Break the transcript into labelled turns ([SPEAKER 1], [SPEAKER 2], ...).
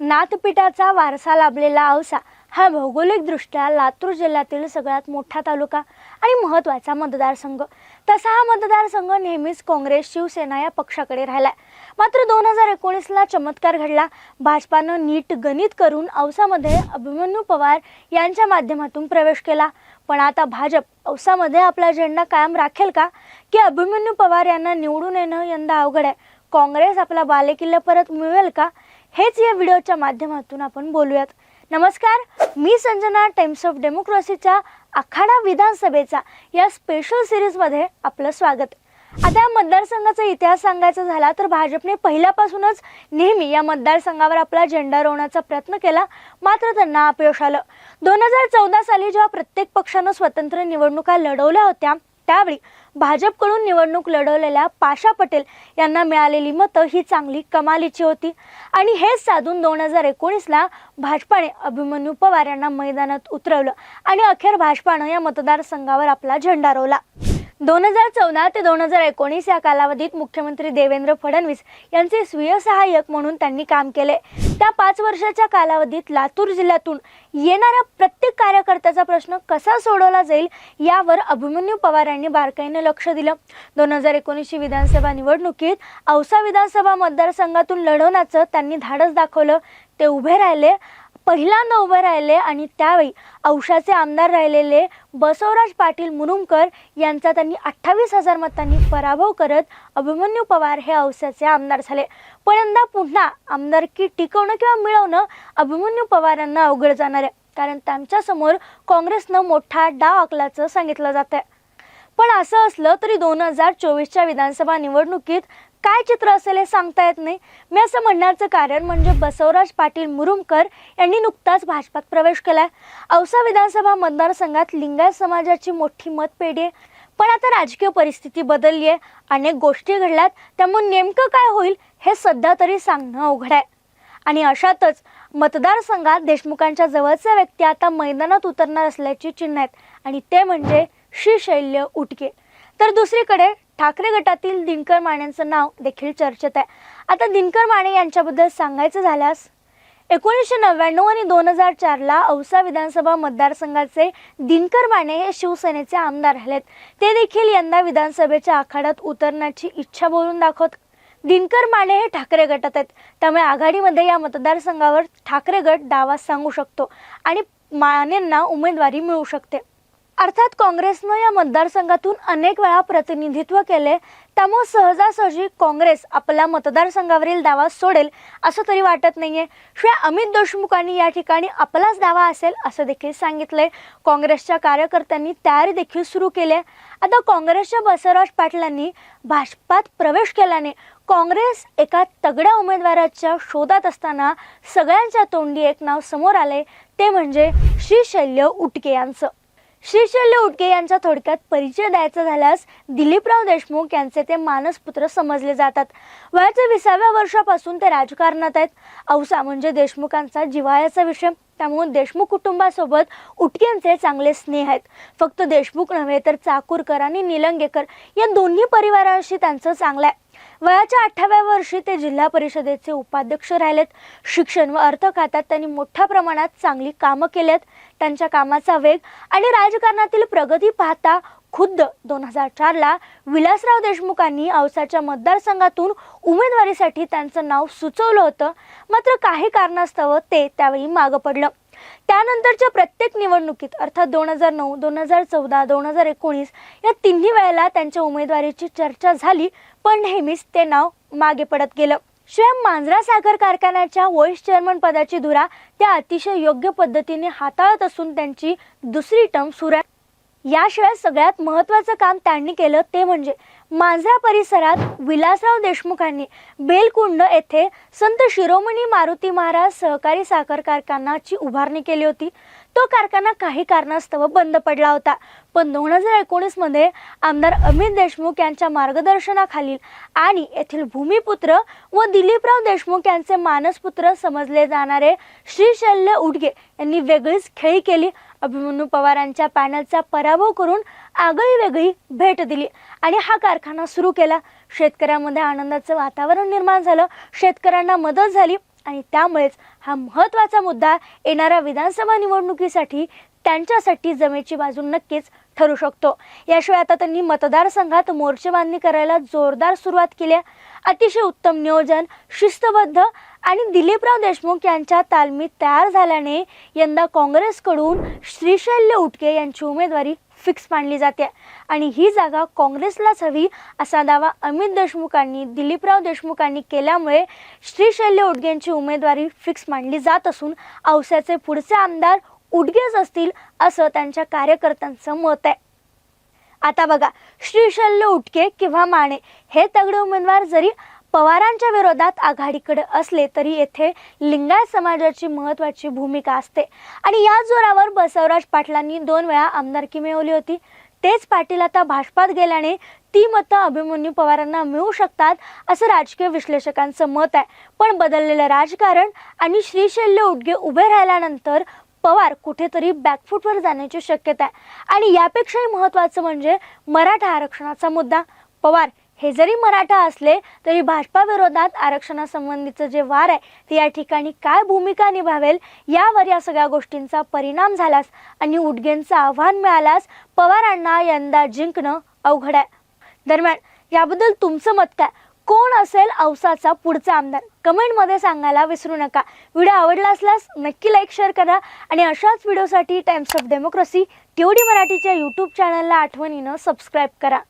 [SPEAKER 1] नाथपीठाचा वारसा लाभलेला औसा हा भौगोलिकदृष्ट्या लातूर जिल्ह्यातील सगळ्यात मोठा तालुका आणि महत्त्वाचा मतदारसंघ. तसा हा मतदारसंघ नेहमीच काँग्रेस शिवसेना या पक्षाकडे राहिलाय. मात्र दोन हजार एकोणीसला चमत्कार घडला. भाजपानं नीट गणित करून औसामध्ये अभिमन्यू पवार यांच्या माध्यमातून प्रवेश केला. पण आता भाजप औसामध्ये आपला झेंडा कायम राखेल का? की अभिमन्यू पवार यांना निवडून येणं यंदा अवघड आहे? काँग्रेस आपला बालेकिल्ला परत मिळवेल का? हेच या व्हिडिओच्या माध्यमातून आपण बोलूयात. नमस्कार मी संजना टाइम्स ऑफ डेमोक्रेसीच्या आखाडा विधानसभेचा या स्पेशल सिरीजमध्ये आपलं स्वागत. आता या मतदारसंघाचा इतिहास सांगायचा झाला तर भाजपने पहिल्यापासूनच नेहमी या मतदारसंघावर आपला झेंडा रोवण्याचा प्रयत्न केला मात्र त्यांना अपयश आलं. दोन हजार चौदा साली जेव्हा प्रत्येक पक्षानं स्वतंत्र निवडणुका लढवल्या होत्या त्यावेळी भाजपकडून निवडणूक लढवलेल्या पाशा पटेल यांना मिळालेली मतं ही चांगली कमालीची होती. आणि हेच साधून दोन हजार एकोणीसला भाजपाने अभिमन्यू पवार यांना मैदानात उतरवलं आणि अखेर भाजपानं या मतदारसंघावर आपला झेंडा रोवला. दोन हजार चौदा ते दोन हजार एकोणीस या कालावधीत मुख्यमंत्री देवेंद्र फडणवीस यांचे स्वीय सहाय्यक म्हणून त्यांनी काम केले. त्या पाच वर्षाच्या कालावधीत लातूर जिल्ह्यातून येणाऱ्या प्रत्येक कार्यकर्त्याचा प्रश्न कसा सोडवला जाईल यावर अभिमन्यू पवार यांनी बारकाईने लक्ष दिलं. दोन हजार एकोणीसची विधानसभा निवडणुकीत औसा विधानसभा मतदारसंघातून लढवण्याचं त्यांनी धाडस दाखवलं. ते उभे राहिले. पहिल्यांदा उभे राहिले आणि त्यावेळी औषाचे आमदार राहिलेले बसवराज पाटील मुरुमकर यांचा त्यांनी अठ्ठावीस हजार मतांनी पराभव करत अभिमन्यू पवार हे औसाचे आमदार झाले. पण यंदा पुन्हा आमदारकी टिकवणं किंवा मिळवणं अभिमन्यू पवार यांना अवघड जाणार आहे. कारण त्यांच्यासमोर काँग्रेसनं मोठा डाव आखल्याचं सांगितलं जात आहे पण असं असलं तरी दोन हजार चोवीसच्या विधानसभा निवडणुकीत काय चित्र असेल हे सांगता येत नाही. मी असं म्हणण्याचं कारण म्हणजे बसवराज पाटील मुरुमकर यांनी नुकताच भाजपात प्रवेश केला आहे औसा विधानसभा मतदारसंघात लिंगायत समाजाची मोठी मतपेढी आहे. पण आता राजकीय परिस्थिती बदलली आहे. अनेक गोष्टी घडल्यात. त्यामुळे नेमकं काय होईल हे सध्या तरी सांगणं अवघड आहे. आणि अशातच मतदारसंघात देशमुखांच्या जवळचे व्यक्ती आता मैदानात उतरणार असल्याची चिन्ह आहेत. आणि ते म्हणजे श्रीशैल्य उटके. तर दुसरीकडे ठाकरे गटातील दिनकर मानेंचं नाव देखील चर्चेत आहे. आता दिनकर माने यांच्याबद्दल सांगायचं झाल्यास एकोणीसशे नव्याण्णव आणि दोन हजार चारला औसा विधानसभा मतदारसंघाचे दिनकर माने हे शिवसेनेचे आमदार राहिलेत ते देखील यंदा विधानसभेच्या आखाड्यात उतरण्याची इच्छा बोलून दाखवत दिनकर माने हे ठाकरे गटात आहेत. त्यामुळे आघाडीमध्ये या मतदारसंघावर ठाकरे गट दावा सांगू शकतो आणि मानेंना उमेदवारी मिळू शकते. अर्थात काँग्रेसनं या मतदारसंघातून अनेक वेळा प्रतिनिधित्व केले त्यामुळे सहजासहजी काँग्रेस आपल्या मतदारसंघावरील दावा सोडेल असं तरी वाटत नाहीये. शिवाय अमित देशमुखांनी या ठिकाणी आपलाच दावा असेल असं देखील सांगितलंय. काँग्रेसच्या कार्यकर्त्यांनी तयारी देखील सुरू केली आहे. आता काँग्रेसच्या बसवराज पाटलांनी भाजपात प्रवेश केल्याने काँग्रेस एका तगड्या उमेदवाराच्या शोधात असताना सगळ्यांच्या तोंडी एक नाव समोर आले ते म्हणजे श्रीशैल्य उटके यांचं. श्रीशल्य उटके यांचा थोडक्यात परिचय द्यायचा झाल्यास दिलीपराव देशमुख यांचे ते मानसपुत्र समजले जातात. वयाच्या विसाव्या वर्षापासून ते राजकारणात आहेत. औसा म्हणजे देशमुखांचा जिव्हाळ्याचा विषय. त्यामुळे देशमुख कुटुंबासोबत उटकेंचे चांगले स्नेह आहेत. फक्त देशमुख नव्हे तर चाकूरकर आणि निलंगेकर या दोन्ही परिवारांशी त्यांचं चांगलं आहे. वयाच्या अठराव्या वर्षी ते जिल्हा परिषदेचे उपाध्यक्ष राहिलेत. शिक्षण व अर्थ खात्यात त्यांनी मोठ्या प्रमाणात चांगली कामं केलेत. त्यांच्या कामाचा वेग आणि राजकारणातील प्रगती पाहता खुद्द दोन हजार चारला विलासराव देशमुखांनी औसाच्या मतदारसंघातून उमेदवारीसाठी त्यांचं नाव सुचवलं होतं. मात्र काही कारणास्तव ते त्यावेळी मागं पडलं. त्यानंतरच्या प्रत्येक निवडणुकीत अर्थात दोन हजार नऊ दोन हजार चौदा दोन हजार एकोणीस या तिन्ही वेळेला त्यांच्या उमेदवारीची चर्चा झाली पण नेहमीच ते नाव मागे पडत गेलं. शिवाय मांजरा साखर कारखान्याच्या व्हाईस चेअरमन पदाची धुरा त्या अतिशय योग्य पद्धतीने हाताळत असून त्यांची दुसरी टर्म सुरू याशिवाय सगळ्यात महत्त्वाचं काम त्यांनी केलं ते म्हणजे मांजरा परिसरात विलासराव देशमुखांनी बेलकुंड येथे संत शिरोमणी मारुती महाराज सहकारी साखर कारखानाची उभारणी केली होती. तो कारखाना काही कारणास्तव बंद पडला होता. पण दोन हजार एकोणीसमध्ये आमदार अमित देशमुख यांच्या मार्गदर्शनाखालील आणि येथील भूमिपुत्र व दिलीपराव देशमुख यांचे मानसपुत्र समजले जाणारे श्रीशैल्य उडगे यांनी वेगळीच खेळी केली. अभिमन्यू पवारांच्या पॅनलचा पराभव करून आगळी वेगळी भेट दिली आणि हा कारखाना सुरू केला. शेतकऱ्यांमध्ये आनंदाचं वातावरण निर्माण झालं. शेतकऱ्यांना मदत झाली आणि त्यामुळेच हा महत्त्वाचा मुद्दा येणाऱ्या विधानसभा निवडणुकीसाठी त्यांच्यासाठी जमेची बाजू नक्कीच ठरू शकतो. याशिवाय आता त्यांनी मतदारसंघात मोर्चेबांधणी करायला जोरदार सुरुवात केली अतिशय उत्तम नियोजन शिस्तबद्ध आणि दिलीपराव देशमुख यांच्या तालमीत तयार झाल्याने यंदा काँग्रेसकडून श्रीशैल्य उटके यांची उमेदवारी फिक्स मानली जाते. आणि ही जागा काँग्रेसलाच हवी असा दावा अमित देशमुखांनी दिलीपराव देशमुखांनी केल्यामुळे श्रीशैल्य उटगे यांची उमेदवारी फिक्स मानली जात असून औस्याचे पुढचे आमदार उडगेच असतील असं त्यांच्या कार्यकर्त्यांचं मत आहे. आता बघा श्रीशल्य उटके किंवा माने हे तगडे उमेदवार जरी पवारांच्या विरोधात आघाडीकडे असले तरी येथे लिंगायत समाजाची महत्वाची भूमिका असते. आणि या जोरावर बसवराज पाटलांनी दोन वेळा आमदारकी मिळवली होती. तेच पाटील आता भाजपात गेल्याने ती मतं अभिमन्यू पवारांना मिळू शकतात असं राजकीय विश्लेषकांचं मत आहे. पण बदललेलं राजकारण आणि श्रीशैल्य उद्गे उभे राहिल्यानंतर पवार कुठेतरी बॅकफूटवर जाण्याची शक्यता आहे. आणि यापेक्षाही महत्त्वाचं म्हणजे मराठा आरक्षणाचा मुद्दा. पवार हे जरी मराठा असले तरी भाजपा विरोधात आरक्षणासंबंधीचं जे वार आहे ते या ठिकाणी काय भूमिका निभावेल यावर या सगळ्या गोष्टींचा परिणाम झालास आणि उडगेंचं आव्हान मिळाल्यास पवारांना यंदा जिंकणं अवघड आहे. दरम्यान याबद्दल तुमचं मत काय? कोण असेल औसाचा पुढचा आमदार? कमेंटमध्ये सांगायला विसरू नका. व्हिडिओ आवडला असल्यास नक्की लाईक शेअर करा आणि अशाच व्हिडिओसाठी टाइम्स ऑफ डेमोक्रेसी टीओडी मराठीच्या यूट्यूब चॅनलला आठवणीनं सबस्क्राईब करा.